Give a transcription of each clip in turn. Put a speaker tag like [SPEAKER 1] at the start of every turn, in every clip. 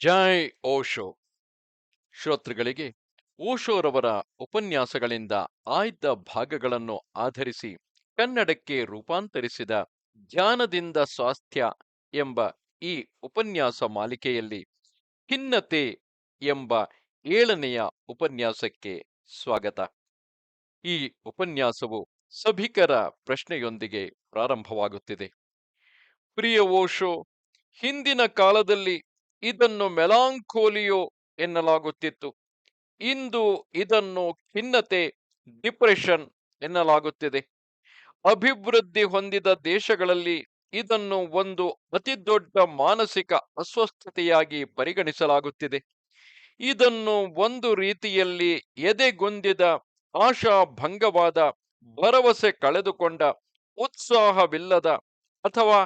[SPEAKER 1] ಜೈ ಓಶೋ. ಶ್ರೋತೃಗಳಿಗೆ ಓಶೋರವರ ಉಪನ್ಯಾಸಗಳಿಂದ ಆಯ್ದ ಭಾಗಗಳನ್ನು ಆಧರಿಸಿ ಕನ್ನಡಕ್ಕೆ ರೂಪಾಂತರಿಸಿದ ಧ್ಯಾನದಿಂದ ಸ್ವಾಸ್ಥ್ಯ ಎಂಬ ಈ ಉಪನ್ಯಾಸ ಮಾಲಿಕೆಯಲ್ಲಿ ಖಿನ್ನತೆ ಎಂಬ ಏಳನೆಯ ಉಪನ್ಯಾಸಕ್ಕೆ ಸ್ವಾಗತ. ಈ ಉಪನ್ಯಾಸವು ಸಭಿಕರ ಪ್ರಶ್ನೆಯೊಂದಿಗೆ ಪ್ರಾರಂಭವಾಗುತ್ತಿದೆ. ಪ್ರಿಯ ಓಶೋ, ಹಿಂದಿನ ಕಾಲದಲ್ಲಿ ಇದನ್ನು ಮೆಲಾಂಕೋಲಿಯೋ ಎನ್ನಲಾಗುತ್ತಿತ್ತು. ಇಂದು ಇದನ್ನು ಖಿನ್ನತೆ, ಡಿಪ್ರೆಷನ್ ಎನ್ನಲಾಗುತ್ತಿದೆ. ಅಭಿವೃದ್ಧಿ ಹೊಂದಿದ ದೇಶಗಳಲ್ಲಿ ಇದನ್ನು ಒಂದು ಅತಿದೊಡ್ಡ ಮಾನಸಿಕ ಅಸ್ವಸ್ಥತೆಯಾಗಿ ಪರಿಗಣಿಸಲಾಗುತ್ತಿದೆ. ಇದನ್ನು ಒಂದು ರೀತಿಯಲ್ಲಿ ಎದೆಗೊಂದಿದ ಆಶಾಭಂಗವಾದ ಭರವಸೆ ಕಳೆದುಕೊಂಡ ಉತ್ಸಾಹವಿಲ್ಲದ ಅಥವಾ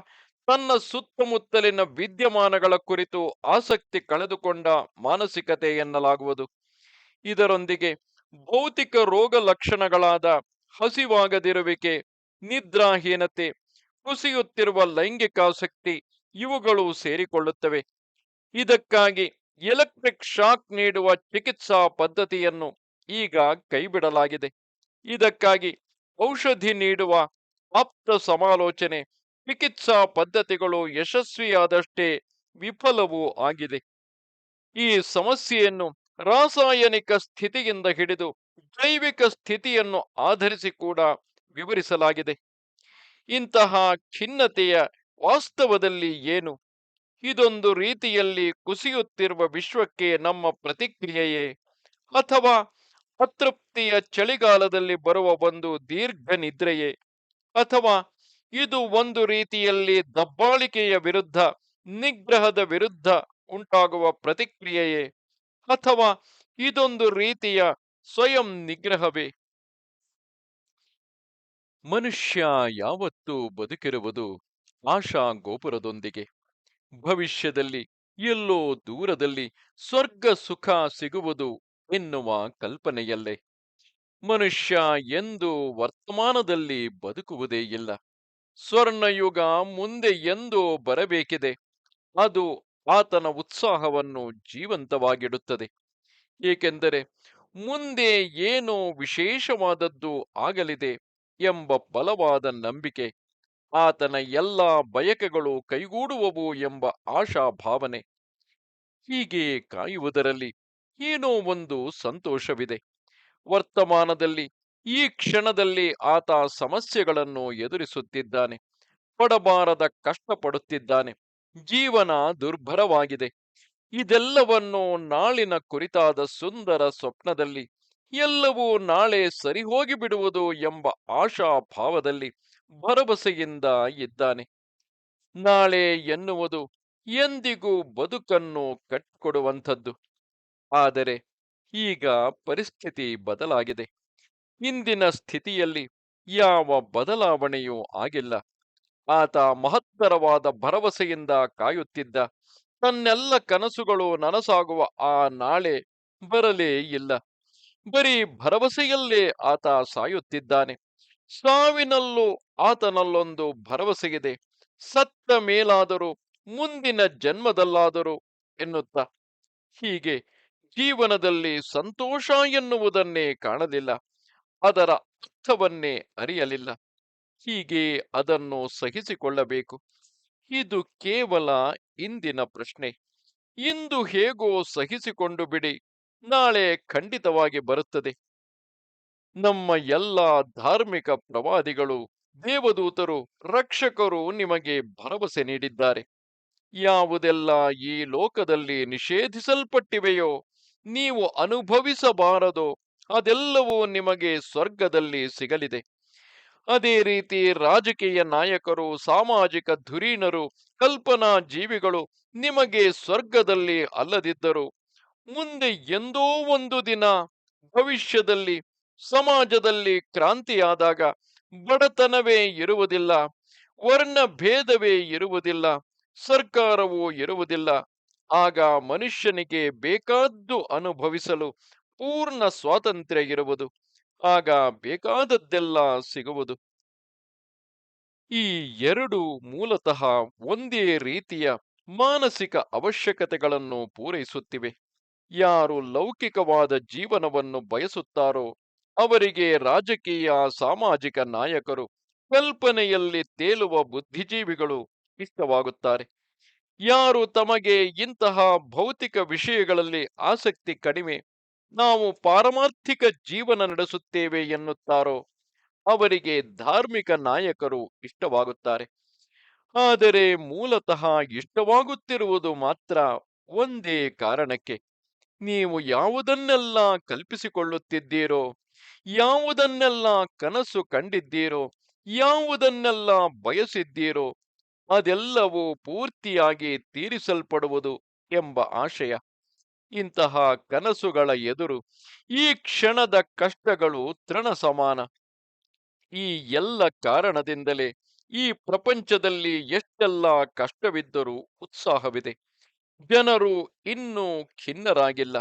[SPEAKER 1] ತನ್ನ ಸುತ್ತಮುತ್ತಲಿನ ವಿದ್ಯಮಾನಗಳ ಕುರಿತು ಆಸಕ್ತಿ ಕಳೆದುಕೊಂಡ ಮಾನಸಿಕತೆ ಎನ್ನಲಾಗುವುದು. ಇದರೊಂದಿಗೆ ಭೌತಿಕ ರೋಗ ಲಕ್ಷಣಗಳಾದ ಹಸಿವಾಗದಿರುವಿಕೆ, ನಿದ್ರಾಹೀನತೆ, ಕುಸಿಯುತ್ತಿರುವ ಲೈಂಗಿಕಾಸಕ್ತಿ ಇವುಗಳು ಸೇರಿಕೊಳ್ಳುತ್ತವೆ. ಇದಕ್ಕಾಗಿ ಎಲೆಕ್ಟ್ರಿಕ್ ಶಾಕ್ ನೀಡುವ ಚಿಕಿತ್ಸಾ ಪದ್ಧತಿಯನ್ನು ಈಗ ಕೈಬಿಡಲಾಗಿದೆ. ಇದಕ್ಕಾಗಿ ಔಷಧಿ ನೀಡುವ ಆಪ್ತ ಸಮಾಲೋಚನೆ ಚಿಕಿತ್ಸಾ ಪದ್ಧತಿಗಳು ಯಶಸ್ವಿಯಾದಷ್ಟೇ ವಿಫಲವೂ ಆಗಿದೆ. ಈ ಸಮಸ್ಯೆಯನ್ನು ರಾಸಾಯನಿಕ ಸ್ಥಿತಿಯಿಂದ ಹಿಡಿದು ಜೈವಿಕ ಸ್ಥಿತಿಯನ್ನು ಆಧರಿಸಿ ಕೂಡ ವಿವರಿಸಲಾಗಿದೆ. ಇಂತಹ ಖಿನ್ನತೆಯ ವಾಸ್ತವದಲ್ಲಿ ಏನು? ಇದೊಂದು ರೀತಿಯಲ್ಲಿ ಕುಸಿಯುತ್ತಿರುವ ವಿಶ್ವಕ್ಕೆ ನಮ್ಮ ಪ್ರತಿಕ್ರಿಯೆಯೇ? ಅಥವಾ ಅತೃಪ್ತಿಯ ಚಳಿಗಾಲದಲ್ಲಿ ಬರುವ ಒಂದು ದೀರ್ಘ ನಿದ್ರೆಯೇ? ಅಥವಾ ಇದು ಒಂದು ರೀತಿಯಲ್ಲಿ ದಬ್ಬಾಳಿಕೆಯ ವಿರುದ್ಧ, ನಿಗ್ರಹದ ವಿರುದ್ಧ ಉಂಟಾಗುವ ಪ್ರತಿಕ್ರಿಯೆಯೇ? ಅಥವಾ ಇದೊಂದು ರೀತಿಯ ಸ್ವಯಂ ನಿಗ್ರಹವೇ? ಮನುಷ್ಯ ಯಾವತ್ತೂ ಬದುಕಿರುವುದು ಆಶಾ ಗೋಪುರದೊಂದಿಗೆ. ಭವಿಷ್ಯದಲ್ಲಿ ಎಲ್ಲೋ ದೂರದಲ್ಲಿ ಸ್ವರ್ಗ ಸುಖ ಸಿಗುವುದು ಎನ್ನುವ ಕಲ್ಪನೆಯಲ್ಲೇ. ಮನುಷ್ಯ ಎಂದು ವರ್ತಮಾನದಲ್ಲಿ ಬದುಕುವುದೇ ಇಲ್ಲ. ಸ್ವರ್ಣಯುಗ ಮುಂದೆ ಎಂದು ಬರಬೇಕಿದೆ. ಅದು ಆತನ ಉತ್ಸಾಹವನ್ನು ಜೀವಂತವಾಗಿಡುತ್ತದೆ. ಏಕೆಂದರೆ ಮುಂದೆ ಏನೋ ವಿಶೇಷವಾದದ್ದು ಆಗಲಿದೆ ಎಂಬ ಬಲವಾದ ನಂಬಿಕೆ, ಆತನ ಎಲ್ಲ ಬಯಕೆಗಳು ಕೈಗೂಡುವವು ಎಂಬ ಆಶಾ ಭಾವನೆ ಹೀಗೆ ಕಾಯುವುದರಲ್ಲಿ ಏನೋ ಒಂದು ಸಂತೋಷವಿದೆ. ವರ್ತಮಾನದಲ್ಲಿ ಈ ಕ್ಷಣದಲ್ಲಿ ಆತ ಸಮಸ್ಯೆಗಳನ್ನು ಎದುರಿಸುತ್ತಿದ್ದಾನೆ, ಪಡಬಾರದ ಕಷ್ಟಪಡುತ್ತಿದ್ದಾನೆ, ಜೀವನ ದುರ್ಭರವಾಗಿದೆ. ಇದೆಲ್ಲವನ್ನು ನಾಳಿನ ಕುರಿತಾದ ಸುಂದರ ಸ್ವಪ್ನದಲ್ಲಿ, ಎಲ್ಲವೂ ನಾಳೆ ಸರಿ ಹೋಗಿಬಿಡುವುದು ಎಂಬ ಆಶಾ ಭಾವದಲ್ಲಿ ಭರವಸೆಯಿಂದ ಇದ್ದಾನೆ. ನಾಳೆ ಎನ್ನುವುದು ಎಂದಿಗೂ ಬದುಕನ್ನು ಕಟ್ಕೊಡುವಂಥದ್ದು. ಆದರೆ ಈಗ ಪರಿಸ್ಥಿತಿ ಬದಲಾಗಿದೆ. ಇಂದಿನ ಸ್ಥಿತಿಯಲ್ಲಿ ಯಾವ ಬದಲಾವಣೆಯೂ ಆಗಿಲ್ಲ. ಆತ ಮಹತ್ತರವಾದ ಭರವಸೆಯಿಂದ ಕಾಯುತ್ತಿದ್ದ. ತನ್ನೆಲ್ಲ ಕನಸುಗಳು ನನಸಾಗುವ ಆ ನಾಳೆ ಬರಲೇ ಇಲ್ಲ. ಬರೀ ಭರವಸೆಯಲ್ಲೇ ಆತ ಸಾಯುತ್ತಿದ್ದಾನೆ. ಸಾವಿನಲ್ಲೂ ಆತನಲ್ಲೊಂದು ಭರವಸೆಯಿದೆ. ಸತ್ತ ಮೇಲಾದರೂ, ಮುಂದಿನ ಜನ್ಮದಲ್ಲಾದರೂ ಎನ್ನುತ್ತ. ಹೀಗೆ ಜೀವನದಲ್ಲಿ ಸಂತೋಷ ಎನ್ನುವುದನ್ನೇ ಕಾಣಲಿಲ್ಲ. ಅದರ ಅರ್ಥವನ್ನೇ ಅರಿಯಲಿಲ್ಲ. ಹೀಗೆ ಅದನ್ನು ಸಹಿಸಿಕೊಳ್ಳಬೇಕು. ಇದು ಕೇವಲ ಇಂದಿನ ಪ್ರಶ್ನೆ. ಇಂದು ಹೇಗೋ ಸಹಿಸಿಕೊಂಡು ಬಿಡಿ. ನಾಳೆ ಖಂಡಿತವಾಗಿ ಬರುತ್ತದೆ. ನಮ್ಮ ಎಲ್ಲ ಧಾರ್ಮಿಕ ಪ್ರವಾದಿಗಳು, ದೇವದೂತರು, ರಕ್ಷಕರು ನಿಮಗೆ ಭರವಸೆ ನೀಡಿದ್ದಾರೆ. ಯಾವುದೆಲ್ಲ ಈ ಲೋಕದಲ್ಲಿ ನಿಷೇಧಿಸಲ್ಪಟ್ಟಿವೆಯೋ, ನೀವು ಅನುಭವಿಸಬಾರದೋ ಅದೆಲ್ಲವೂ ನಿಮಗೆ ಸ್ವರ್ಗದಲ್ಲಿ ಸಿಗಲಿದೆ. ಅದೇ ರೀತಿ ರಾಜಕೀಯ ನಾಯಕರು, ಸಾಮಾಜಿಕ ಧುರೀಣರು, ಕಲ್ಪನಾ ಜೀವಿಗಳು ನಿಮಗೆ ಸ್ವರ್ಗದಲ್ಲಿ ಅಲ್ಲದಿದ್ದರು. ಮುಂದೆ ಎಂದೋ ಒಂದು ದಿನ ಭವಿಷ್ಯದಲ್ಲಿ, ಸಮಾಜದಲ್ಲಿ ಕ್ರಾಂತಿಯಾದಾಗ ಬಡತನವೇ ಇರುವುದಿಲ್ಲ, ವರ್ಣ ಭೇದವೇ ಇರುವುದಿಲ್ಲ, ಸರ್ಕಾರವೂ ಇರುವುದಿಲ್ಲ. ಆಗ ಮನುಷ್ಯನಿಗೆ ಬೇಕಾದ್ದು ಅನುಭವಿಸಲು ಪೂರ್ಣ ಸ್ವಾತಂತ್ರ್ಯ ಇರುವುದು ಆಗ ಬೇಕಾದದ್ದೆಲ್ಲ ಸಿಗುವುದು. ಈ ಎರಡು ಮೂಲತಃ ಒಂದೇ ರೀತಿಯ ಮಾನಸಿಕ ಅವಶ್ಯಕತೆಗಳನ್ನು ಪೂರೈಸುತ್ತಿವೆ. ಯಾರು ಲೌಕಿಕವಾದ ಜೀವನವನ್ನು ಬಯಸುತ್ತಾರೋ, ಅವರಿಗೆ ರಾಜಕೀಯ, ಸಾಮಾಜಿಕ ನಾಯಕರು, ಕಲ್ಪನೆಯಲ್ಲಿ ತೇಲುವ ಬುದ್ಧಿಜೀವಿಗಳು ಇಷ್ಟವಾಗುತ್ತಾರೆ. ಯಾರು ತಮಗೆ ಇಂತಹ ಭೌತಿಕ ವಿಷಯಗಳಲ್ಲಿ ಆಸಕ್ತಿ ಕಡಿಮೆ ನಾವು ಪಾರಮಾರ್ಥಿಕ ಜೀವನ ನಡೆಸುತ್ತೇವೆ ಎನ್ನುತ್ತಾರೋ ಅವರಿಗೆ ಧಾರ್ಮಿಕ ನಾಯಕರು ಇಷ್ಟವಾಗುತ್ತಾರೆ. ಆದರೆ ಮೂಲತಃ ಇಷ್ಟವಾಗುತ್ತಿರುವುದು ಮಾತ್ರ ಒಂದೇ ಕಾರಣಕ್ಕೆ. ನೀವು ಯಾವುದನ್ನೆಲ್ಲ ಕಲ್ಪಿಸಿಕೊಳ್ಳುತ್ತಿದ್ದೀರೋ, ಯಾವುದನ್ನೆಲ್ಲ ಕನಸು ಕಂಡಿದ್ದೀರೋ, ಯಾವುದನ್ನೆಲ್ಲ ಬಯಸಿದ್ದೀರೋ ಅದೆಲ್ಲವೂ ಪೂರ್ತಿಯಾಗಿ ತೀರಿಸಲ್ಪಡುವುದು ಎಂಬ ಆಶಯ. ಇಂತಹ ಕನಸುಗಳ ಎದುರು ಈ ಕ್ಷಣದ ಕಷ್ಟಗಳು ತೃಣ ಸಮಾನ. ಈ ಎಲ್ಲ ಕಾರಣದಿಂದಲೇ ಈ ಪ್ರಪಂಚದಲ್ಲಿ ಎಷ್ಟೆಲ್ಲ ಕಷ್ಟವಿದ್ದರೂ ಉತ್ಸಾಹವಿದೆ. ಜನರು ಇನ್ನೂ ಖಿನ್ನರಾಗಿಲ್ಲ.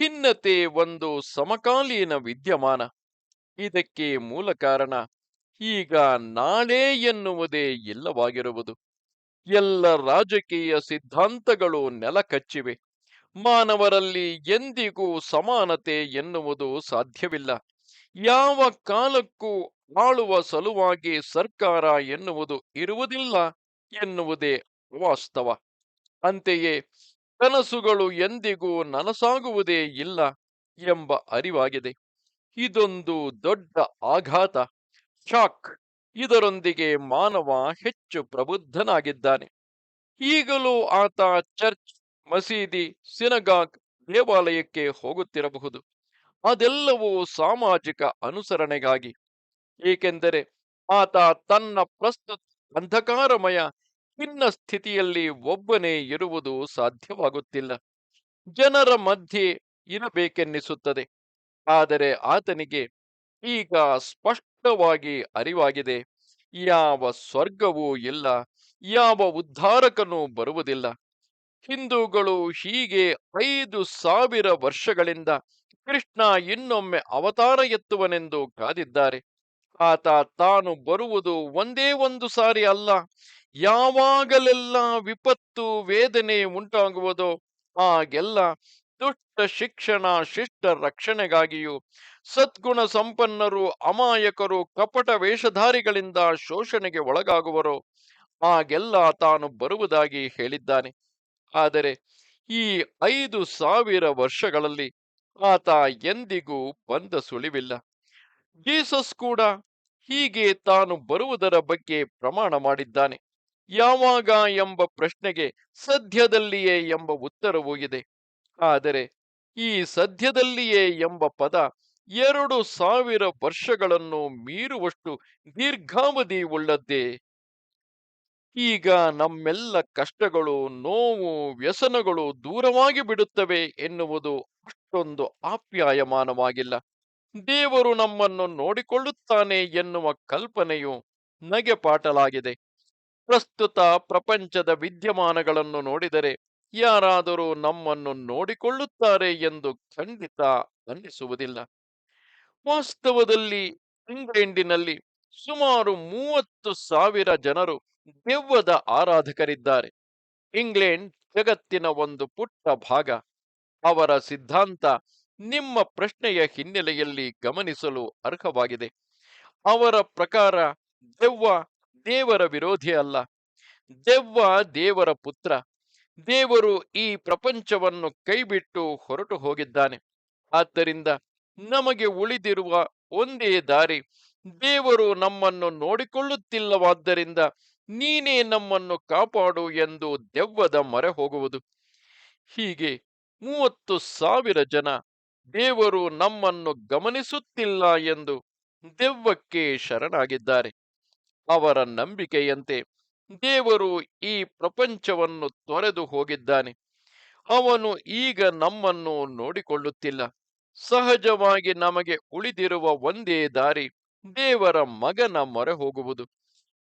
[SPEAKER 1] ಖಿನ್ನತೆ ಒಂದು ಸಮಕಾಲೀನ ವಿದ್ಯಮಾನ. ಇದಕ್ಕೆ ಮೂಲ ಕಾರಣ ಈಗ ನಾಳೆ ಎನ್ನುವುದೇ ಇಲ್ಲವಾಗಿರುವುದು ಎಲ್ಲ ರಾಜಕೀಯ ಸಿದ್ಧಾಂತಗಳು ನೆಲಕಚ್ಚಿವೆ. ಮಾನವರಲ್ಲಿ ಎಂದಿಗೂ ಸಮಾನತೆ ಎನ್ನುವುದು ಸಾಧ್ಯವಿಲ್ಲ. ಯಾವ ಕಾಲಕ್ಕೂ ಆಳುವ ಸಲುವಾಗಿ ಸರ್ಕಾರ ಎನ್ನುವುದು ಇರುವುದಿಲ್ಲ ಎನ್ನುವುದೇ ವಾಸ್ತವ. ಅಂತೆಯೇ ಕನಸುಗಳು ಎಂದಿಗೂ ನನಸಾಗುವುದೇ ಇಲ್ಲ ಎಂಬ ಅರಿವಾಗಿದೆ. ಇದೊಂದು ದೊಡ್ಡ ಆಘಾತ. ಶಾಕ್ ಇದರೊಂದಿಗೆ ಮಾನವ ಹೆಚ್ಚು ಪ್ರಬುದ್ಧನಾಗಿದ್ದಾನೆ. ಈಗಲೂ ಆತ ಚರ್ಚ್ ಮಸೀದಿ, ಸಿನಗಾಗ್, ದೇವಾಲಯಕ್ಕೆ ಹೋಗುತ್ತಿರಬಹುದು. ಅದೆಲ್ಲವೂ ಸಾಮಾಜಿಕ ಅನುಸರಣೆಗಾಗಿ. ಏಕೆಂದರೆ ಆತ ತನ್ನ ಪ್ರಸ್ತುತ ಅಂಧಕಾರಮಯ ಖಿನ್ನ ಸ್ಥಿತಿಯಲ್ಲಿ ಒಬ್ಬನೇ ಇರುವುದು ಸಾಧ್ಯವಾಗುತ್ತಿಲ್ಲ. ಜನರ ಮಧ್ಯೆ ಇರಬೇಕೆನ್ನಿಸುತ್ತದೆ. ಆದರೆ ಆತನಿಗೆ ಈಗ ಸ್ಪಷ್ಟವಾಗಿ ಅರಿವಾಗಿದೆ. ಯಾವ ಸ್ವರ್ಗವೂ ಇಲ್ಲ, ಯಾವ ಉದ್ಧಾರಕನೂ ಬರುವುದಿಲ್ಲ. ಹಿಂದೂಗಳು ಹೀಗೆ ಐದು ಸಾವಿರ ವರ್ಷಗಳಿಂದ ಕೃಷ್ಣ ಇನ್ನೊಮ್ಮೆ ಅವತಾರ ಎತ್ತುವನೆಂದು ಕಾದಿದ್ದಾರೆ. ಆತ ತಾನು ಬರುವುದು ಒಂದೇ ಒಂದು ಸಾರಿ ಅಲ್ಲ. ಯಾವಾಗಲೆಲ್ಲ ವಿಪತ್ತು, ವೇದನೆ ಉಂಟಾಗುವುದೋ ಆಗೆಲ್ಲ ದುಷ್ಟ ಶಿಕ್ಷಣ, ಶಿಷ್ಟ ರಕ್ಷಣೆಗಾಗಿಯೂ ಸದ್ಗುಣ ಸಂಪನ್ನರು, ಅಮಾಯಕರು, ಕಪಟ ವೇಷಧಾರಿಗಳಿಂದ ಶೋಷಣೆಗೆ ಒಳಗಾಗುವರು ಆಗೆಲ್ಲ ತಾನು ಬರುವುದಾಗಿ ಹೇಳಿದ್ದಾನೆ. ಆದರೆ ಈ ಐದು ಸಾವಿರ ವರ್ಷಗಳಲ್ಲಿ ಆತ ಎಂದಿಗೂ ಬಂದ ಸುಳಿವಿಲ್ಲ. ಜೀಸಸ್ ಕೂಡ ಹೀಗೆ ತಾನು ಬರುವುದರ ಬಗ್ಗೆ ಪ್ರಮಾಣ ಮಾಡಿದ್ದಾನೆ. ಯಾವಾಗ ಎಂಬ ಪ್ರಶ್ನೆಗೆ ಸದ್ಯದಲ್ಲಿಯೇ ಎಂಬ ಉತ್ತರವೂ ಇದೆ. ಆದರೆ ಈ ಸದ್ಯದಲ್ಲಿಯೇ ಎಂಬ ಪದ ಎರಡು ಸಾವಿರ ವರ್ಷಗಳನ್ನು ಮೀರುವಷ್ಟು ದೀರ್ಘಾವಧಿ ಉಳ್ಳದ್ದೇ ಈಗ ನಮ್ಮೆಲ್ಲ ಕಷ್ಟಗಳು, ನೋವು, ವ್ಯಸನಗಳು ದೂರವಾಗಿ ಬಿಡುತ್ತವೆ ಎನ್ನುವುದು ಅಷ್ಟೊಂದು ಆಪ್ಯಾಯಮಾನವಾಗಿಲ್ಲ. ದೇವರು ನಮ್ಮನ್ನು ನೋಡಿಕೊಳ್ಳುತ್ತಾನೆ ಎನ್ನುವ ಕಲ್ಪನೆಯು ನಗೆಪಾಟಲಾಗಿದೆ ಪ್ರಸ್ತುತ ಪ್ರಪಂಚದ ವಿದ್ಯಮಾನಗಳನ್ನು ನೋಡಿದರೆ ಯಾರಾದರೂ ನಮ್ಮನ್ನು ನೋಡಿಕೊಳ್ಳುತ್ತಾರೆ ಎಂದು ಖಂಡಿತ ಅನ್ನಿಸುವುದಿಲ್ಲ. ವಾಸ್ತವದಲ್ಲಿ ಇಂಗ್ಲೆಂಡಿನಲ್ಲಿ ಸುಮಾರು ಮೂವತ್ತು ಸಾವಿರ ಜನರು ದೆವ್ವದ ಆರಾಧಕರಿದ್ದಾರೆ. ಇಂಗ್ಲೆಂಡ್ ಜಗತ್ತಿನ ಒಂದು ಪುಟ್ಟ ಭಾಗ. ಅವರ ಸಿದ್ಧಾಂತ ನಿಮ್ಮ ಪ್ರಶ್ನೆಯ ಹಿನ್ನೆಲೆಯಲ್ಲಿ ಗಮನಿಸಲು ಅರ್ಹವಾಗಿದೆ. ಅವರ ಪ್ರಕಾರ ದೆವ್ವ ದೇವರ ವಿರೋಧಿ ಅಲ್ಲ. ದೆವ್ವ ದೇವರ ಪುತ್ರ. ದೇವರು ಈ ಪ್ರಪಂಚವನ್ನು ಕೈಬಿಟ್ಟು ಹೊರಟು ಹೋಗಿದ್ದಾನೆ. ಆದ್ದರಿಂದ ನಮಗೆ ಉಳಿದಿರುವ ಒಂದೇ ದಾರಿ ದೇವರು ನಮ್ಮನ್ನು ನೋಡಿಕೊಳ್ಳುತ್ತಿಲ್ಲವಾದ್ದರಿಂದ ನೀನೇ ನಮ್ಮನ್ನು ಕಾಪಾಡು ಎಂದು ದೆವ್ವದ ಮೊರೆ ಹೋಗುವುದು. ಹೀಗೆ ಮೂವತ್ತು ಸಾವಿರ ಜನ ದೇವರು ನಮ್ಮನ್ನು ಗಮನಿಸುತ್ತಿಲ್ಲ ಎಂದು ದೆವ್ವಕ್ಕೆ ಶರಣಾಗಿದ್ದಾರೆ. ಅವರ ನಂಬಿಕೆಯಂತೆ ದೇವರು ಈ ಪ್ರಪಂಚವನ್ನು ತೊರೆದು ಹೋಗಿದ್ದಾನೆ. ಅವನು ಈಗ ನಮ್ಮನ್ನು ನೋಡಿಕೊಳ್ಳುತ್ತಿಲ್ಲ. ಸಹಜವಾಗಿ ನಮಗೆ ಉಳಿದಿರುವ ಒಂದೇ ದಾರಿ ದೇವರ ಮಗನ ಮೊರೆ ಹೋಗುವುದು.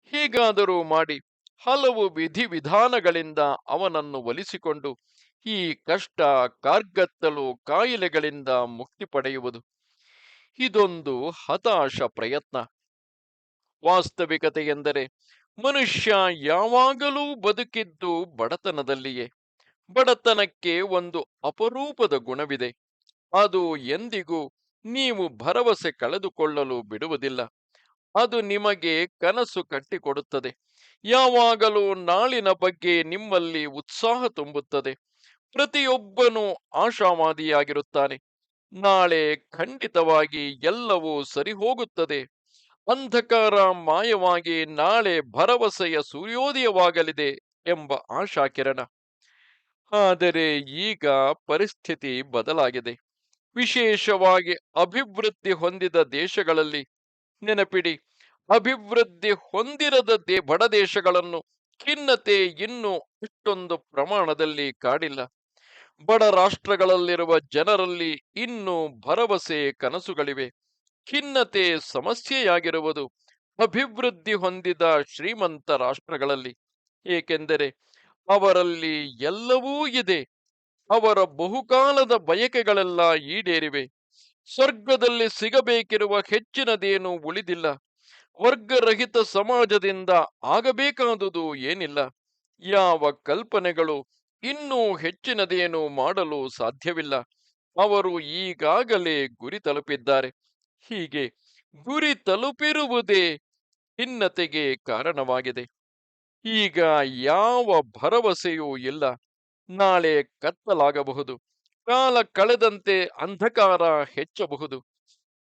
[SPEAKER 1] ಹೀಗಾದರೂ ಮಾಡಿ ಹಲವು ವಿಧಿವಿಧಾನಗಳಿಂದ ಅವನನ್ನು ಒಲಿಸಿಕೊಂಡು ಈ ಕಷ್ಟ ಕಾರ್ಗತ್ತಲು ಕಾಯಿಲೆಗಳಿಂದ ಮುಕ್ತಿ ಪಡೆಯುವುದು ಇದೊಂದು ಹತಾಶ ಪ್ರಯತ್ನ. ವಾಸ್ತವಿಕತೆ ಎಂದರೆ ಮನುಷ್ಯ ಯಾವಾಗಲೂ ಬದುಕಿದ್ದು ಬಡತನದಲ್ಲಿಯೇ. ಬಡತನಕ್ಕೆ ಒಂದು ಅಪರೂಪದ ಗುಣವಿದೆ. ಅದು ಎಂದಿಗೂ ನೀವು ಭರವಸೆ ಕಳೆದುಕೊಳ್ಳಲು ಬಿಡುವುದಿಲ್ಲ. ಅದು ನಿಮಗೆ ಕನಸು ಕಟ್ಟಿಕೊಡುತ್ತದೆ. ಯಾವಾಗಲೂ ನಾಳಿನ ಬಗ್ಗೆ ನಿಮ್ಮಲ್ಲಿ ಉತ್ಸಾಹ ತುಂಬುತ್ತದೆ. ಪ್ರತಿಯೊಬ್ಬನೂ ಆಶಾವಾದಿಯಾಗಿರುತ್ತಾನೆ. ನಾಳೆ ಖಂಡಿತವಾಗಿ ಎಲ್ಲವೂ ಸರಿ ಹೋಗುತ್ತದೆ ಅಂಧಕಾರ ಮಾಯವಾಗಿ ನಾಳೆ ಭರವಸೆಯ ಸೂರ್ಯೋದಯವಾಗಲಿದೆ ಎಂಬ ಆಶಾಕಿರಣ. ಆದರೆ ಈಗ ಪರಿಸ್ಥಿತಿ ಬದಲಾಗಿದೆ. ವಿಶೇಷವಾಗಿ ಅಭಿವೃದ್ಧಿ ಹೊಂದಿದ ದೇಶಗಳಲ್ಲಿ ನೆನಪಿಡಿ, ಅಭಿವೃದ್ಧಿ ಹೊಂದಿರದ ದೇ ಬಡ ದೇಶಗಳನ್ನು ಖಿನ್ನತೆ ಇನ್ನೂ ಇಷ್ಟೊಂದು ಪ್ರಮಾಣದಲ್ಲಿ ಕಾಡಿಲ್ಲ. ಬಡ ರಾಷ್ಟ್ರಗಳಲ್ಲಿರುವ ಜನರಲ್ಲಿ ಇನ್ನೂ ಭರವಸೆ ಕನಸುಗಳಿವೆ. ಖಿನ್ನತೆ ಸಮಸ್ಯೆಯಾಗಿರುವುದು ಅಭಿವೃದ್ಧಿ ಹೊಂದಿದ ಶ್ರೀಮಂತ ರಾಷ್ಟ್ರಗಳಲ್ಲಿ. ಏಕೆಂದರೆ ಅವರಲ್ಲಿ ಎಲ್ಲವೂ ಇದೆ. ಅವರ ಬಹುಕಾಲದ ಬಯಕೆಗಳೆಲ್ಲ ಈಡೇರಿವೆ. ಸ್ವರ್ಗದಲ್ಲಿ ಸಿಗಬೇಕಿರುವ ಹೆಚ್ಚಿನದೇನೂ ಉಳಿದಿಲ್ಲ. ವರ್ಗರಹಿತ ಸಮಾಜದಿಂದ ಆಗಬೇಕಾದುದು ಏನಿಲ್ಲ. ಯಾವ ಕಲ್ಪನೆಗಳು ಇನ್ನೂ ಹೆಚ್ಚಿನದೇನು ಮಾಡಲು ಸಾಧ್ಯವಿಲ್ಲ. ಅವರು ಈಗಾಗಲೇ ಗುರಿ ತಲುಪಿದ್ದಾರೆ. ಹೀಗೆ ಗುರಿ ತಲುಪಿರುವುದೇ ಖಿನ್ನತೆಗೆ ಕಾರಣವಾಗಿದೆ. ಈಗ ಯಾವ ಭರವಸೆಯೂ ಇಲ್ಲ. ನಾಳೆ ಕತ್ತಲಾಗಬಹುದು. ಕಾಲ ಕಳೆದಂತೆ ಅಂಧಕಾರ ಹೆಚ್ಚಬಹುದು.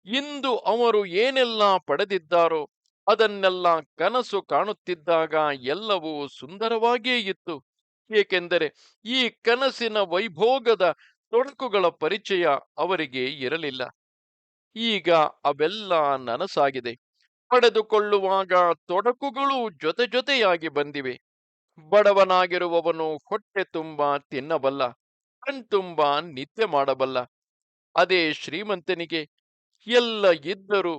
[SPEAKER 1] ಇಂದು ಅವರು ಏನೆಲ್ಲ ಪಡೆದಿದ್ದಾರೋ ಅದನ್ನೆಲ್ಲ ಕನಸು ಕಾಣುತ್ತಿದ್ದಾಗ ಎಲ್ಲವೂ ಸುಂದರವಾಗಿಯೇ ಇತ್ತು. ಏಕೆಂದರೆ ಈ ಕನಸಿನ ವೈಭೋಗದ ತೊಡಕುಗಳ ಪರಿಚಯ ಅವರಿಗೆ ಇರಲಿಲ್ಲ. ಈಗ ಅವೆಲ್ಲ ನನಸಾಗಿದೆ. ಪಡೆದುಕೊಳ್ಳುವಾಗ ತೊಡಕುಗಳು ಜೊತೆ ಜೊತೆಯಾಗಿ ಬಂದಿವೆ. ಬಡವನಾಗಿರುವವನು ಹೊಟ್ಟೆ ತುಂಬ ತಿನ್ನಬಲ್ಲ. ಕಣ್ತುಂಬ ನಿತ್ಯ ಮಾಡಬಲ್ಲ. ಅದೇ ಶ್ರೀಮಂತನಿಗೆ ಎಲ್ಲ ಇದ್ದರೂ